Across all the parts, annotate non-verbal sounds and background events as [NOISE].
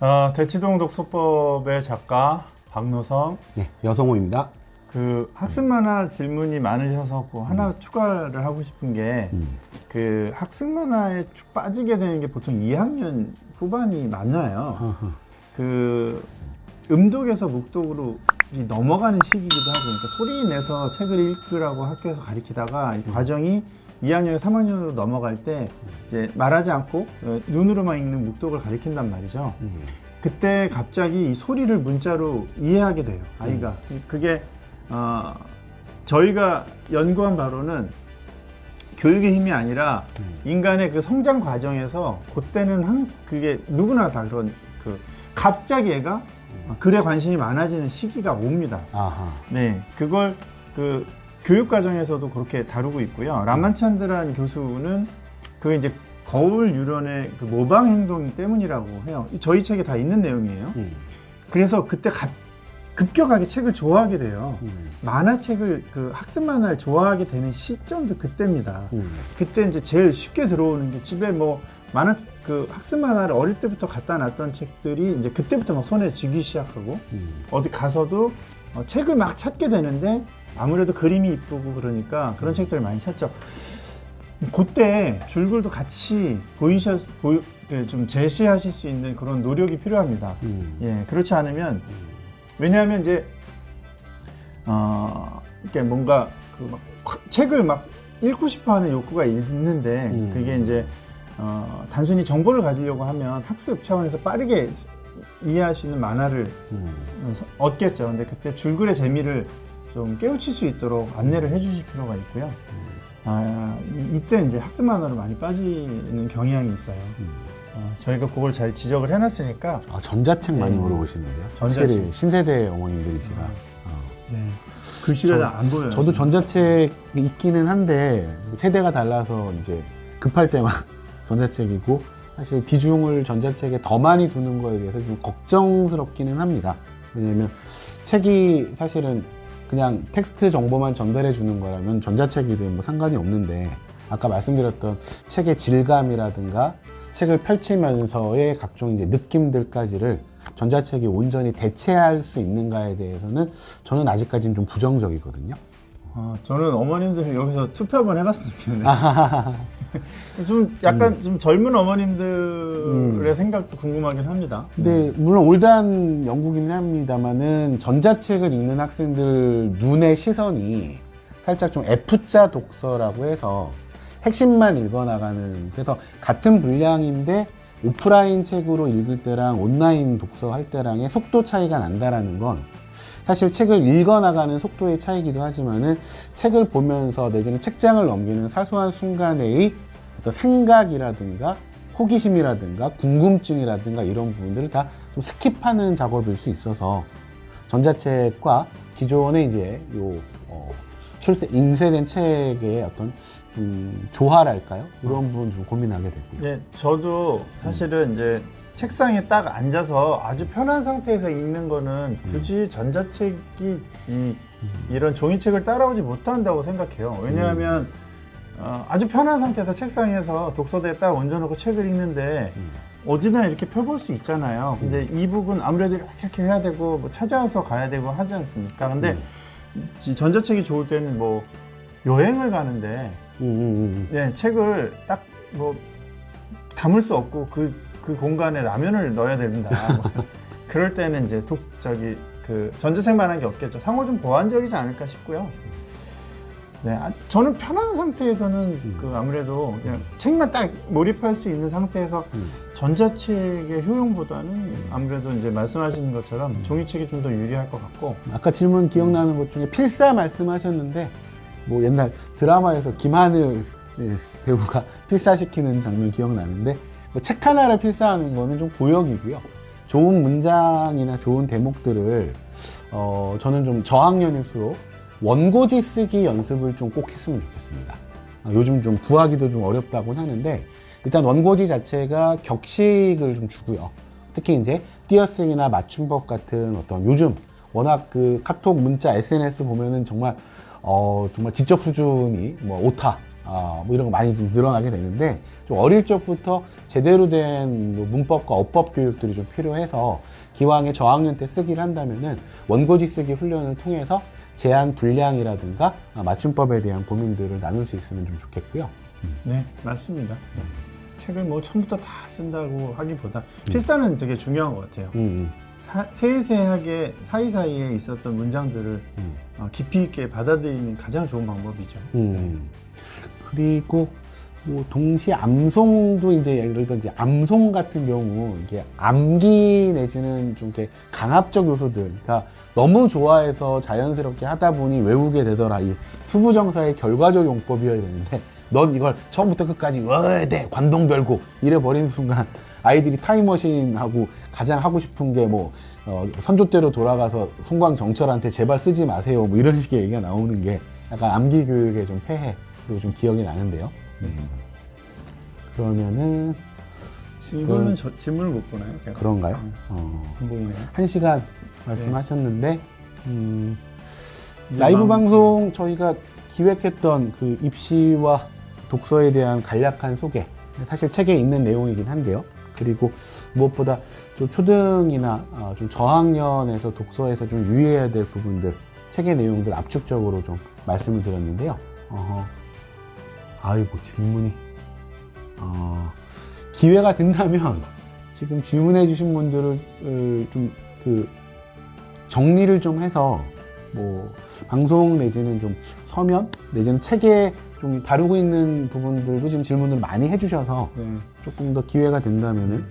어, 대치동 독서법의 작가 박노성 네, 여성호입니다. 그 학습 만화 질문이 많으셔서 그 하나 추가를 하고 싶은 게그 음. 학습 만화에 쭉 빠지게 되는 게 보통 2학년 후반이 많아요. 어허. 그 음독에서 묵독으로 이 넘어가는 시기이기도 하고 그러니까 소리 내서 책을 읽으라고 학교에서 가르치다가 이 과정이 2학년, 3학년으로 넘어갈 때 이제 말하지 않고 어, 눈으로만 읽는 묵독을 가르친단 말이죠. 음. 그때 갑자기 이 소리를 문자로 이해하게 돼요. 아이가 그게 어, 저희가 연구한 바로는 교육의 힘이 아니라 음. 인간의 그 성장 과정에서 그때는 한 그게 누구나 다 그런 그 갑자기 애가 글에 관심이 많아지는 시기가 옵니다. 아하. 네, 그걸 그 교육 과정에서도 그렇게 다루고 있고요. 라만찬드란 교수는 그 이제 거울 유런의 그 모방 행동 때문이라고 해요. 저희 책에 다 있는 내용이에요. 음. 그래서 그때 갑- 급격하게 책을 좋아하게 돼요. 음. 만화책을 그 학습 만화를 좋아하게 되는 시점도 그때입니다. 음. 그때 이제 제일 쉽게 들어오는 게 집에 뭐 만화 그 학습 만화를 어릴 때부터 갖다 놨던 책들이 이제 그때부터 막 손에 쥐기 시작하고 음. 어디 가서도 어, 책을 막 찾게 되는데 아무래도 그림이 이쁘고 그러니까 그런 책들을 많이 찾죠. 그때 줄글도 같이 보이셔 보이, 그좀 제시하실 수 있는 그런 노력이 필요합니다. 음. 예, 그렇지 않으면 왜냐하면 이제 어 이렇게 뭔가 그 막 책을 막 읽고 싶어하는 욕구가 있는데 음. 그게 이제 어 단순히 정보를 가지려고 하면 학습 차원에서 빠르게 이해할 수 있는 만화를 음. 얻겠죠. 근데 그때 줄글의 재미를 좀 깨우칠 수 있도록 안내를 해주실 필요가 있고요. 아, 이- 이때 이제 학습 만화로 많이 빠지는 경향이 있어요. 음. 어, 저희가 그걸 잘 지적을 해놨으니까 아, 전자책 많이 네. 물어보시는데요. 전자책. 확실히 신세대 어머님들이시라. 어. 네. 글씨가 저- 잘안 보여요. 저도 전자책 있기는 한데 세대가 달라서 이제 급할 때만 [LAUGHS] 전자책이고 사실 비중을 전자책에 더 많이 두는 거에 대해서 좀 걱정스럽기는 합니다. 왜냐면 책이 사실은 그냥 텍스트 정보만 전달해 주는 거라면 전자책이든 뭐 상관이 없는데 아까 말씀드렸던 책의 질감이라든가 책을 펼치면서의 각종 이제 느낌들까지를 전자책이 온전히 대체할 수 있는가에 대해서는 저는 아직까지는 좀 부정적이거든요. 어, 저는 어머님들 여기서 투표 한번 해봤으면 좋겠네요. [LAUGHS] [LAUGHS] 좀 약간 좀 젊은 어머님들의 음. 생각도 궁금하긴 합니다. 근데 물론 올드한 연구긴 합니다만은 전자책을 읽는 학생들 눈의 시선이 살짝 좀 F자 독서라고 해서 핵심만 읽어나가는 그래서 같은 분량인데 오프라인 책으로 읽을 때랑 온라인 독서할 때랑의 속도 차이가 난다라는 건 사실 책을 읽어나가는 속도의 차이기도 하지만은 책을 보면서 내지는 책장을 넘기는 사소한 순간의 어떤 생각이라든가 호기심이라든가 궁금증이라든가 이런 부분들을 다 좀 스킵하는 작업일 수 있어서 전자책과 기존의 이제 요 어, 출세 인쇄된 책의 어떤 음, 조화랄까요? 이런 부분 좀 고민하게 됐고요. 예, 저도 사실은 이제 책상에 딱 앉아서 아주 편한 상태에서 읽는 거는 굳이 전자책이 이, 이런 종이책을 따라오지 못한다고 생각해요. 왜냐하면 어, 아주 편한 상태에서 책상에서 독서대에 딱 얹어놓고 책을 읽는데 음. 어디나 이렇게 펴볼 수 있잖아요. 근데 이북은 아무래도 이렇게, 이렇게 해야 되고 뭐 찾아와서 가야 되고 하지 않습니까? 근데 이 전자책이 좋을 때는 뭐 여행을 가는데 음, 음, 음. 네, 책을 딱 뭐 담을 수 없고 그, 그 공간에 라면을 넣어야 된다. 뭐 [LAUGHS] 그럴 때는 이제 독, 저기, 그 전자책만 한 게 없겠죠. 상호 좀 보완적이지 않을까 싶고요. 네, 아, 저는 편한 상태에서는 그 아무래도 그냥 책만 딱 몰입할 수 있는 상태에서 음. 전자책의 효용보다는 아무래도 이제 말씀하시는 것처럼 종이책이 좀 더 유리할 것 같고 아까 질문 기억나는 것 중에 필사 말씀하셨는데 뭐 옛날 드라마에서 김하늘 예, 배우가 필사시키는 장면 기억나는데 뭐 책 하나를 필사하는 거는 좀 고역이고요. 좋은 문장이나 좋은 대목들을 어, 저는 좀 저학년일수록 원고지 쓰기 연습을 좀 꼭 했으면 좋겠습니다. 아, 요즘 좀 구하기도 좀 어렵다고 하는데 일단 원고지 자체가 격식을 좀 주고요. 특히 이제 띄어쓰기나 맞춤법 같은 어떤 요즘 워낙 그 카톡 문자 SNS 보면은 정말 어 정말 지적 수준이 뭐 오타 아, 뭐 이런 거 많이 좀 늘어나게 되는데 좀 어릴 적부터 제대로 된 뭐 문법과 어법 교육들이 좀 필요해서 기왕에 저학년 때 쓰기를 한다면은 원고지 쓰기 훈련을 통해서 제한 분량이라든가 아, 맞춤법에 대한 고민들을 나눌 수 있으면 좀 좋겠고요. 네, 맞습니다. 책을 뭐 처음부터 다 쓴다고 하기보다 필사는 되게 중요한 것 같아요. 음, 사- 세세하게 사이사이에 있었던 문장들을 음. 어, 깊이 있게 받아들이는 가장 좋은 방법이죠. 음. 그리고 뭐 동시 암송도 이제 예를 들어 암송 같은 경우 이게 암기 내지는 좀 이렇게 강압적 요소들, 그러니까 너무 좋아해서 자연스럽게 하다 보니 외우게 되더라. 이 투부정사의 결과적 용법이어야 되는데 넌 이걸 처음부터 끝까지 왜대 관동별고 이래 버리는 순간 아이들이 타임머신하고 가장 하고 싶은 게뭐 선조대로 돌아가서 송광 정철한테 제발 쓰지 마세요 뭐 이런 식의 얘기가 나오는 게 약간 암기 교육의 좀 폐해 그리고 좀 기억이 나는데요. 음. 그러면은 이거는 저, 질문을 못 보나요? 제가? 그런가요? 음, 어, 안 보이네요. 한 시간 말씀하셨는데 음, 이제 라이브 마음- 방송 저희가 기획했던 그 입시와 독서에 대한 간략한 소개 사실 책에 있는 내용이긴 한데요. 그리고 무엇보다 좀 초등이나 어, 좀 저학년에서 독서에서 좀 유의해야 될 부분들 책의 내용들 압축적으로 좀 말씀을 드렸는데요. 어허. 아이고 질문이 어, 기회가 된다면 지금 질문해 주신 분들을 좀 그 정리를 좀 해서 뭐 방송 내지는 좀 서면 내지는 책에 좀 다루고 있는 부분들도 지금 질문을 많이 해주셔서 네. 조금 더 기회가 된다면은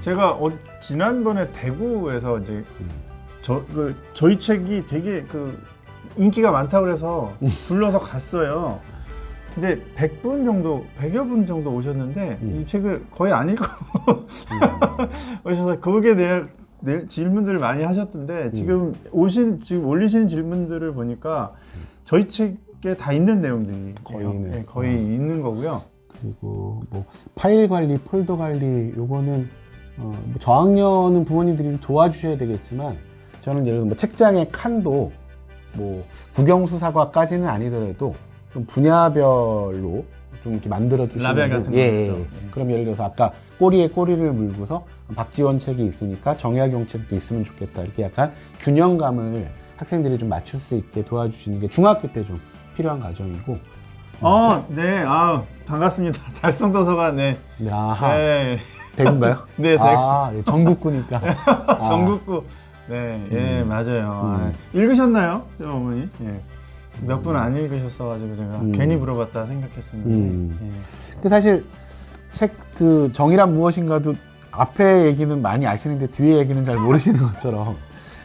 제가 어, 지난번에 대구에서 이제 음. 저, 그, 저희 책이 되게 그 인기가 많다고 그래서 음. 불러서 갔어요. 근데 100분 정도, 100여 분 정도 오셨는데 음. 이 책을 거의 안 읽고 [LAUGHS] 오셔서 거기에 대한 내- 질문들을 많이 하셨던데 지금 오신 지금 올리시는 질문들을 보니까 저희 책에 다 있는 내용들이 거의. 네, 거의 어. 있는 거고요. 그리고 뭐 파일 관리, 폴더 관리 요거는 어, 뭐 저학년은 부모님들이 좀 도와주셔야 되겠지만 저는 예를 들어 뭐 책장의 칸도 뭐 국영수사과까지는 아니더라도 좀 분야별로 좀 이렇게 만들어 주시는 라벨 분- 같은 예, 거 예, 있죠. 예. 예. 그럼 예를 들어서 아까 꼬리에 꼬리를 물고서 박지원 책이 있으니까 정약용 책도 있으면 좋겠다 이렇게 약간 균형감을 학생들이 좀 맞출 수 있게 도와주시는 게 중학교 때 좀 필요한 과정이고 어, 네, 아 반갑습니다. [LAUGHS] 달성도서관, 네, 아하 네, 대구인가요? [LAUGHS] 네, 대구. 아, 예, 전국구니까. 아, [LAUGHS] 전국구. 네, 예, 음. 맞아요. 음. 아, 읽으셨나요, 저 어머니? 예. 몇 분 안 읽으셨어가지고 제가 음. 괜히 물어봤다 생각했었는데. 음. 예. 그 사실 책 그 정의란 무엇인가도 앞에 얘기는 많이 아시는데 뒤에 얘기는 잘 모르시는 [LAUGHS] 것처럼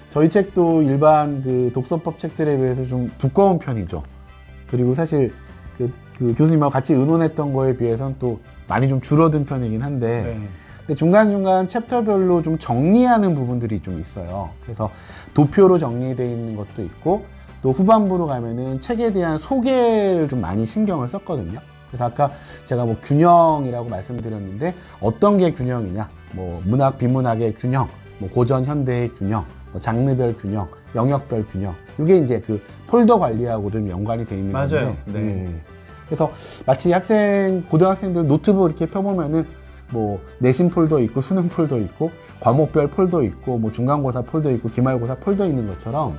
저희 책도 일반 그 독서법 책들에 비해서 좀 두꺼운 편이죠. 그리고 사실 그, 그 교수님하고 같이 의논했던 거에 비해서는 또 많이 좀 줄어든 편이긴 한데 네. 근데 중간중간 챕터별로 좀 정리하는 부분들이 좀 있어요. 그래서 도표로 정리되어 있는 것도 있고, 또 후반부로 가면은 책에 대한 소개를 좀 많이 신경을 썼거든요. 그래서 아까 제가 뭐 균형이라고 말씀드렸는데, 어떤 게 균형이냐, 뭐 문학, 비문학의 균형, 뭐 고전, 현대의 균형, 뭐 장르별 균형, 영역별 균형. 이게 이제 그 폴더 관리하고 좀 연관이 돼 있는 맞아요. 건데. 네. 음. 그래서 마치 학생, 고등학생들 노트북 이렇게 펴보면은 뭐 내신 폴더 있고 수능 폴더 있고 과목별 폴더 있고 뭐 중간고사 폴더 있고 기말고사 폴더 있는 것처럼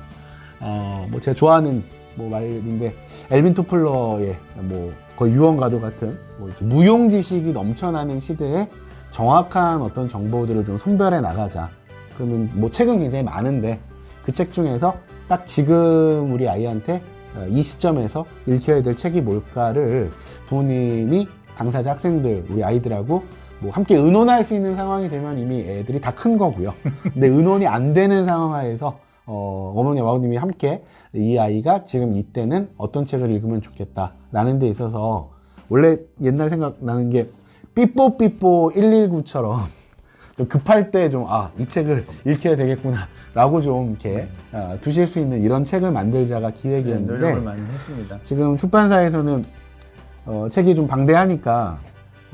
어 뭐 제가 좋아하는 뭐 말인데 엘빈 토플러의 뭐 거의 유언가도 같은 뭐 무용 지식이 넘쳐나는 시대에 정확한 어떤 정보들을 좀 선별해 나가자. 그러면 뭐 책은 굉장히 많은데 그 책 중에서 딱 지금 우리 아이한테 어, 이 시점에서 읽혀야 될 책이 뭘까를 부모님이 당사자 학생들, 우리 아이들하고 뭐 함께 의논할 수 있는 상황이 되면 이미 애들이 다 큰 거고요. 근데 의논이 안 되는 상황하에서 어, 어머니, 아버님이 함께 이 아이가 지금 이때는 어떤 책을 읽으면 좋겠다라는 데 있어서 원래 옛날 생각나는 게 삐뽀삐뽀 119처럼 [LAUGHS] 좀 급할 때 좀, 아, 이 책을 읽혀야 되겠구나. 라고 좀 이렇게 어, 두실 수 있는 이런 책을 만들자가 네, 기획이었는데 노력을 많이 했습니다. 지금 출판사에서는 어, 책이 좀 방대하니까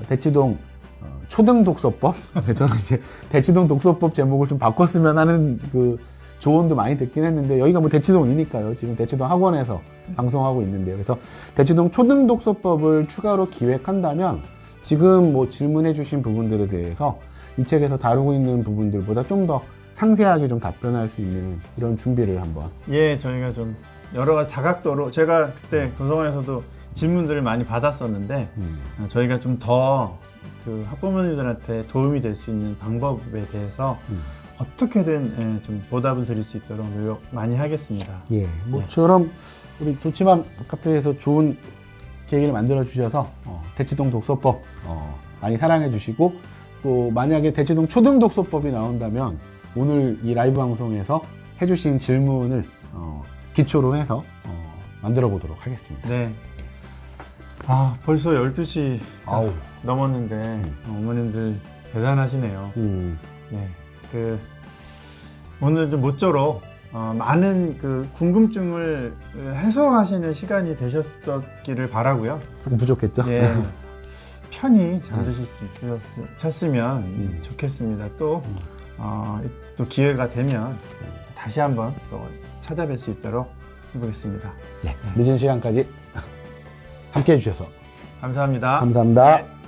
대치동 어, 초등 독서법 [LAUGHS] 저는 이제 대치동 독서법 제목을 좀 바꿨으면 하는 그 조언도 많이 듣긴 했는데 여기가 뭐 대치동이니까요. 지금 대치동 학원에서 방송하고 있는데요. 그래서 대치동 초등 독서법을 추가로 기획한다면 지금 뭐 질문해 주신 부분들에 대해서 이 책에서 다루고 있는 부분들보다 좀 더 상세하게 좀 답변할 수 있는 이런 준비를 한번 예, 저희가 좀 여러 가지 다각도로 제가 그때 도서관에서도 질문들을 많이 받았었는데 음, 어, 저희가 좀 더 그 학부모님들한테 도움이 될 수 있는 방법에 대해서 음. 어떻게든 예, 좀 보답을 드릴 수 있도록 노력 많이 하겠습니다. 예, 모처럼 우리 도치맘 카페에서 좋은 계기를 만들어 주셔서 어, 대치동 독서법 어, 많이 사랑해 주시고 또 만약에 대치동 초등 독서법이 나온다면 오늘 이 라이브 방송에서 해주신 질문을 어, 기초로 해서 어, 만들어 보도록 하겠습니다. 네. 아, 벌써 12시 아우. 넘었는데 어, 어머님들 대단하시네요. 음, 네. 그 오늘 좀 모쪼록 어, 많은 그 궁금증을 해소하시는 시간이 되셨기를 바라고요. 조금 부족했죠? 예. 편히 잠드실 수 있으셨으면 음. 좋겠습니다. 또, 어, 또 기회가 되면 또 다시 한번 또 찾아뵐 수 있도록 해보겠습니다. 네, 늦은 시간까지 함께 해주셔서 감사합니다. 감사합니다. 네.